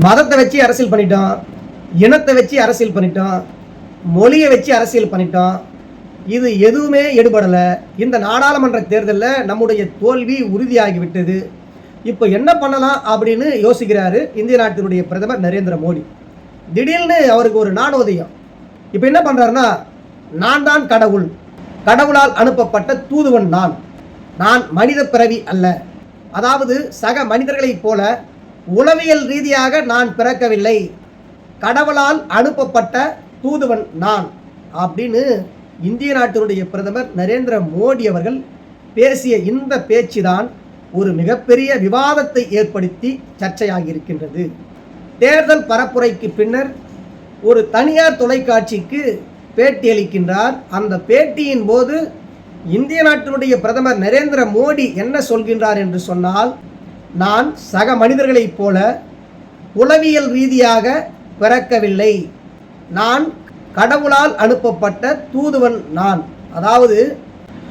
மதத்தை வச்சு அரசியல் பண்ணிட்டோம் இனத்தை வச்சு அரசியல் பண்ணிட்டோம் மொழியை வச்சு அரசியல் பண்ணிட்டோம் இது எதுவுமே எடுபடலை. இந்த நாடாளுமன்ற தேர்தலில் நம்முடைய தோல்வி உறுதியாகிவிட்டது. இப்போ என்ன பண்ணலாம் அப்படின்னு யோசிக்கிறாரு இந்திய நாட்டினுடைய பிரதமர் நரேந்திர மோடி. திடீர்னு அவருக்கு ஒரு நாணோதயம் இப்போ என்ன பண்ணுறாருன்னா நான் தான் கடவுள். கடவுளால் அனுப்பப்பட்ட தூதுவன் நான். நான் மனித பிறவி அல்ல. அதாவது சக மனிதர்களைப் போல உளவியல் ரீதியாக நான் பிறக்கவில்லை. கடவுளால் அனுப்பப்பட்ட தூதுவன் நான் அப்படின்னு இந்திய நாட்டினுடைய பிரதமர் நரேந்திர மோடி அவர்கள் பேசிய இந்த பேச்சு தான் ஒரு மிகப்பெரிய விவாதத்தை ஏற்படுத்தி சர்ச்சையாகி இருக்கின்றது. தேர்தல் பரப்புரைக்கு பின்னர் ஒரு தனியார் தொலைக்காட்சிக்கு பேட்டியளிக்கின்றார் அந்த பேட்டியின் போது இந்திய நாட்டினுடைய பிரதமர் நரேந்திர மோடி என்ன சொல்கின்றார் என்று சொன்னால் நான் சக மனிதர்களைப் போல உளவியல் ரீதியாக பிறக்கவில்லை. நான் கடவுளால் அனுப்பப்பட்ட தூதுவன் நான். அதாவது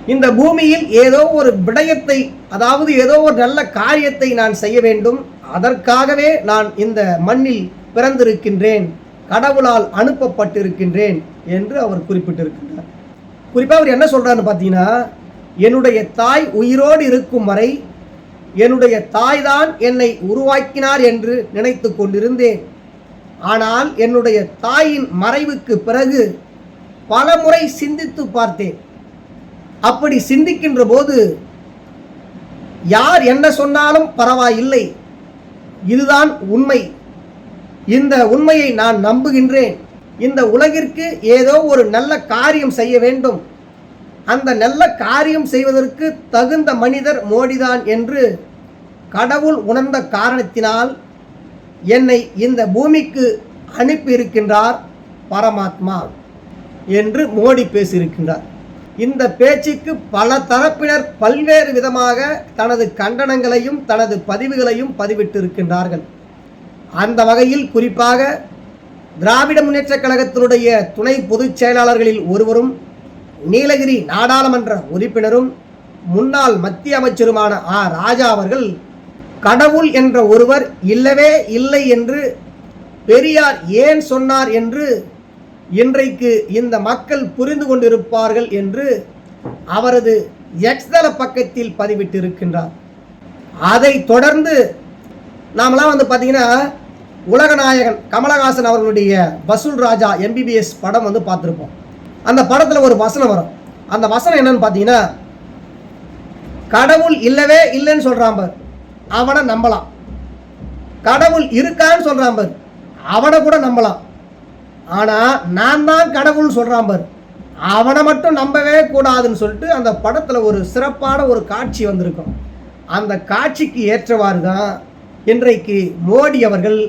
இந்த பூமியில் ஏதோ ஒரு விடயத்தை அதாவது ஏதோ ஒரு நல்ல காரியத்தை நான் செய்ய வேண்டும். அதற்காகவே நான் இந்த மண்ணில் பிறந்திருக்கின்றேன். கடவுளால் அனுப்பப்பட்டிருக்கின்றேன் என்று அவர் குறிப்பிட்டிருக்கின்றார். குறிப்பாக அவர் என்ன சொல்கிறாருன்னு பார்த்தீங்கன்னா என்னுடைய தாய் உயிரோடு இருக்கும் வரை என்னுடைய தாய் தான் என்னை உருவாக்கினார் என்று நினைத்து கொண்டிருந்தேன். ஆனால் என்னுடைய தாயின் மறைவுக்கு பிறகு பல முறை சிந்தித்து பார்த்தேன். அப்படி சிந்திக்கின்ற போது யார் என்ன சொன்னாலும் பரவாயில்லை. இதுதான் உண்மை. இந்த உண்மையை நான் நம்புகின்றேன். இந்த உலகிற்கு ஏதோ ஒரு நல்ல காரியம் செய்ய வேண்டும். அந்த நல்ல காரியம் செய்வதற்கு தகுந்த மனிதர் மோடிதான் என்று கடவுள் உணர்ந்த காரணத்தினால் என்னை இந்த பூமிக்கு அனுப்பியிருக்கின்றார் பரமாத்மா என்று மோடி பேசியிருக்கின்றார். இந்த பேச்சுக்கு பல தரப்பினர் பல்வேறு விதமாக தனது கண்டனங்களையும் தனது பதிவுகளையும் பதிவிட்டிருக்கின்றார்கள். அந்த வகையில் குறிப்பாக திராவிட முன்னேற்றக் கழகத்தினுடைய துணை பொதுச் செயலாளர்களில் ஒருவரும் நீலகிரி நாடாளுமன்ற உறுப்பினரும் முன்னாள் மத்திய அமைச்சருமான ஆ. ராஜா அவர்கள் கடவுள் என்ற ஒருவர் இல்லவே இல்லை என்று பெரியார் ஏன் சொன்னார் என்று இன்றைக்கு இந்த மக்கள் புரிந்து கொண்டிருப்பார்கள் என்று அவரது எக்ஸ்தல பக்கத்தில் பதிவிட்டிருக்கின்றார். அதை தொடர்ந்து நாமெல்லாம் வந்து பார்த்தீங்கன்னா உலகநாயகன் கமலஹாசன் அவர்களுடைய வசூல் ராஜா எம்பிபிஎஸ் படம் வந்து பார்த்துருப்போம். அந்த படத்தில் ஒரு வசனம் வரும். அந்த வசனம் என்னன்னு பார்த்தீங்கன்னா கடவுள் இல்லவே இல்லைன்னு சொல்கிறான் பார். அவனை நம்பலாம். கடவுள் இருக்கான்னு சொல்கிறான் பார். அவனை கூட நம்பலாம். ஆனால் நான் தான் கடவுள் சொல்கிறான் பார். அவனை மட்டும் நம்பவே கூடாதுன்னு சொல்லிட்டு அந்த படத்தில் ஒரு சிறப்பான ஒரு காட்சி வந்திருக்கும். அந்த காட்சிக்கு ஏற்றவாறு தான் இன்றைக்கு மோடி அவர்கள்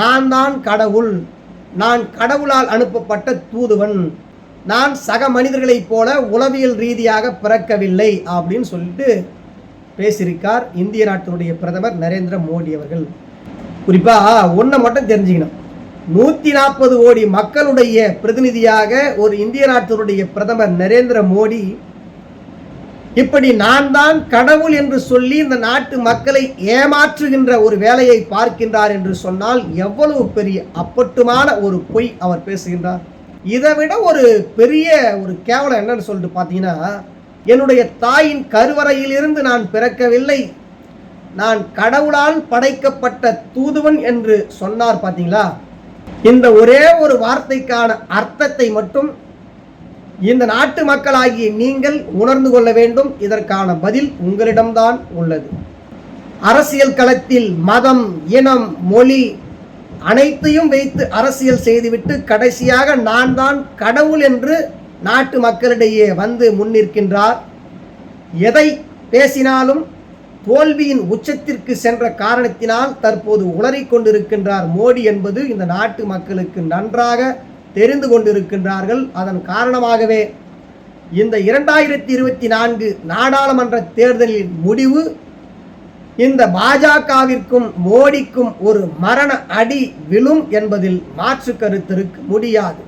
நான் தான் கடவுள். நான் கடவுளால் அனுப்பப்பட்ட தூதுவன். நான் சக மனிதர்களைப் போல உளவியல் ரீதியாக பிறக்கவில்லை அப்படின்னு சொல்லிட்டு பேசியிருக்கார் இந்திய நாட்டினுடைய பிரதமர் நரேந்திர மோடி அவர்கள். குறிப்பாக ஒன்றை மட்டும் தெரிஞ்சுக்கணும். நூற்றி நாற்பது கோடி மக்களுடைய பிரதிநிதியாக ஒரு இந்திய நாட்டினுடைய பிரதமர் நரேந்திர மோடி இப்படி நான் தான் கடவுள் என்று சொல்லி இந்த நாட்டு மக்களை ஏமாற்றுகின்ற ஒரு வேலையை பார்க்கின்றார் என்று சொன்னால் எவ்வளவு பெரிய அப்பட்டுமான ஒரு பொய் அவர் பேசுகின்றார். இதை விட ஒரு பெரிய ஒரு கேவலம் என்னன்னு சொல்லிட்டு பார்த்தீங்கன்னா என்னுடைய தாயின் கருவறையிலிருந்து நான் பிறக்கவில்லை. நான் கடவுளால் படைக்கப்பட்ட தூதுவன் என்று சொன்னார் பார்த்தீங்களா? இந்த ஒரே ஒரு வார்த்தைக்கான அர்த்தத்தை மட்டும் இந்த நாட்டு மக்களாகிய நீங்கள் உணர்ந்து கொள்ள வேண்டும். இதற்கான பதில் உங்களிடம்தான் உள்ளது. அரசியல் களத்தில் மதம் இனம் மொழி அனைத்தையும் வைத்து அரசியல் செய்துவிட்டு கடைசியாக நான் தான் கடவுள் என்று நாட்டு மக்களிடையே வந்து முன்னிற்கின்றார். எதை பேசினாலும் தோல்வியின் உச்சத்திற்கு சென்ற காரணத்தினால் தற்போது உளறிக் கொண்டிருக்கின்றார் மோடி என்பது இந்த நாட்டு மக்களுக்கு நன்றாக தெரிந்து கொண்டிருக்கின்றார்கள். அதன் காரணமாகவே இந்த இரண்டாயிரத்தி இருபத்தி நான்கு நாடாளுமன்ற தேர்தலின் முடிவு இந்த பாஜகவிற்கும் மோடிக்கும் ஒரு மரண அடி விழும் என்பதில் மாற்று கருத்திருக்க முடியாது.